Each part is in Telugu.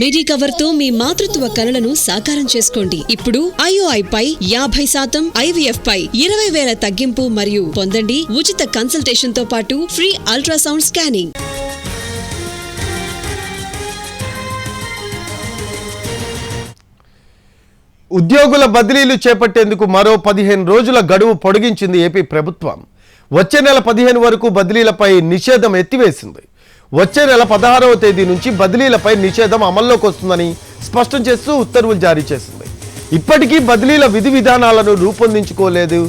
మిడి కవర్తో మీ మాతృత్వ కలలను సాకారం చేసుకోండి. ఇప్పుడు ఐఓఐ పై యాభై శాతం ఐవీఎఫ్ పై ఇరవై వేల తగ్గింపు మరియు పొందండి ఉచిత కన్సల్టేషన్తో పాటు ఫ్రీ అల్ట్రాసౌండ్ స్కానింగ్. ఉద్యోగుల బదిలీలు చేపట్టేందుకు మరో పదిహేను రోజుల గడువు పొడిగించింది ఏపీ ప్రభుత్వం. వచ్చే నెల పదిహేను వరకు బదిలీలపై నిషేధం ఎత్తివేసింది. వచ్చే నెల పదహారవ తేదీ నుంచి బదిలీలపై నిషేధం అమల్లోకి వస్తుందని స్పష్టం చేస్తూ ఉత్తర్వులు జారీ చేసింది. ఇప్పటికీ బదిలీల విధి విధానాలను రూపొందించుకోలేదు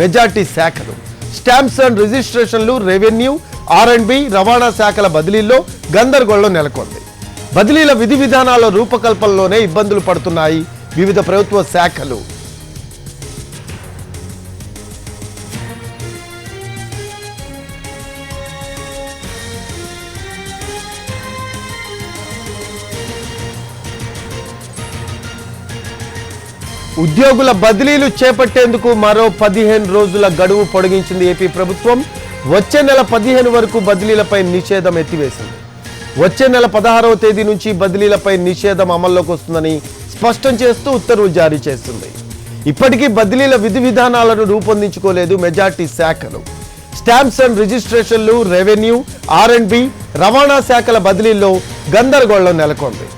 మెజార్టీ శాఖలు. స్టాంప్స్ అండ్ రిజిస్ట్రేషన్లు రెవెన్యూ ఆర్ అండ్ బి రవాణా శాఖల బదిలీల్లో గందరగోళం నెలకొంది. బదిలీల విధి విధానాల రూపకల్పనలోనే ఇబ్బందులు పడుతున్నాయి వివిధ ప్రభుత్వ శాఖలు. ఉద్యోగుల బదిలీలు చేపట్టేందుకు మరో పదిహేను రోజుల గడువు పొడిగించింది ఏపీ ప్రభుత్వం. వచ్చే నెల పదిహేను వరకు బదిలీలపై నిషేధం ఎత్తివేసింది. వచ్చే నెల పదహారవ తేదీ నుంచి బదిలీలపై నిషేధం అమల్లోకి వస్తుందని స్పష్టం చేస్తూ ఉత్తర్వులు జారీ చేస్తుంది. ఇప్పటికీ బదిలీల విధి విధానాలను రూపొందించుకోలేదు మెజార్టీ శాఖలు. స్టాంప్స్ అండ్ రిజిస్ట్రేషన్లు రెవెన్యూ ఆర్ అండ్ బి రవాణా శాఖల బదిలీల్లో గందరగోళం నెలకొంది.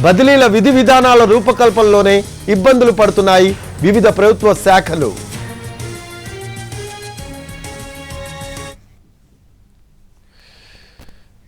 బదిలీల విధి విధానాల రూపకల్పనలోనే ఇబ్బందులు పడుతున్నాయి వివిధ ప్రభుత్వ శాఖలు.